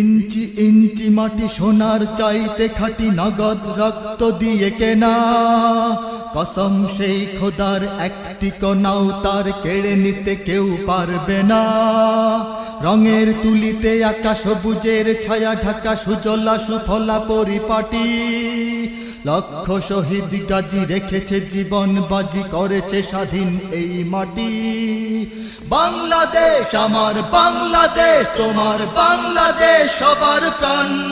ইঞ্চি ইঞ্চি মাটি সোনার চাইতে খাটি নগদ রক্ত দিয়ে কেনা। কসম সেই খোদার একটি কনাও তার কেড়ে নিতে কেউ পারবে না। রঙের তুলিতে আকাশ সবুজের ছায়া ঢাকা, সুজলা সুফলা পরিপাটি। লক্ষ শহীদ গাজী রেখেছে জীবন, বাজি করেছে স্বাধীন এই মাটি। বাংলাদেশ, আমার বাংলাদেশ, তোমার বাংলাদেশ সবার প্রাণ।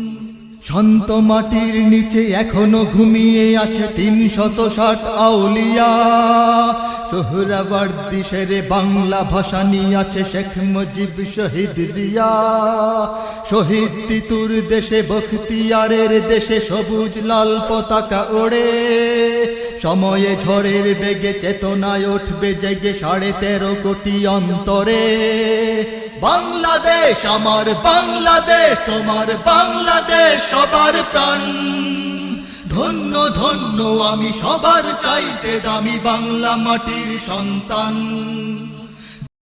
শান্ত মাটির নিচে এখনও ঘুমিয়ে আছে তিন শত ষাট আউলিয়া। সোহরাবর্দি সেরে বাংলা ভাষা নিয়ে আছে শেখ মুজিব শহীদ জিয়া। শহীদ তিতুর দেশে বখতিয়ারের দেশে সবুজ লাল পতাকা ওড়ে। সময়ে ঝড়ের বেগে চেতনায় উঠবে জেগে সাড়ে তেরো কোটি অন্তরে। বাংলাদেশ, আমার বাংলাদেশ, তোমার বাংলাদেশ সবার প্রাণ। ধন্য ধন্য আমি সবার চাইতে দামি বাংলা মাটির সন্তান।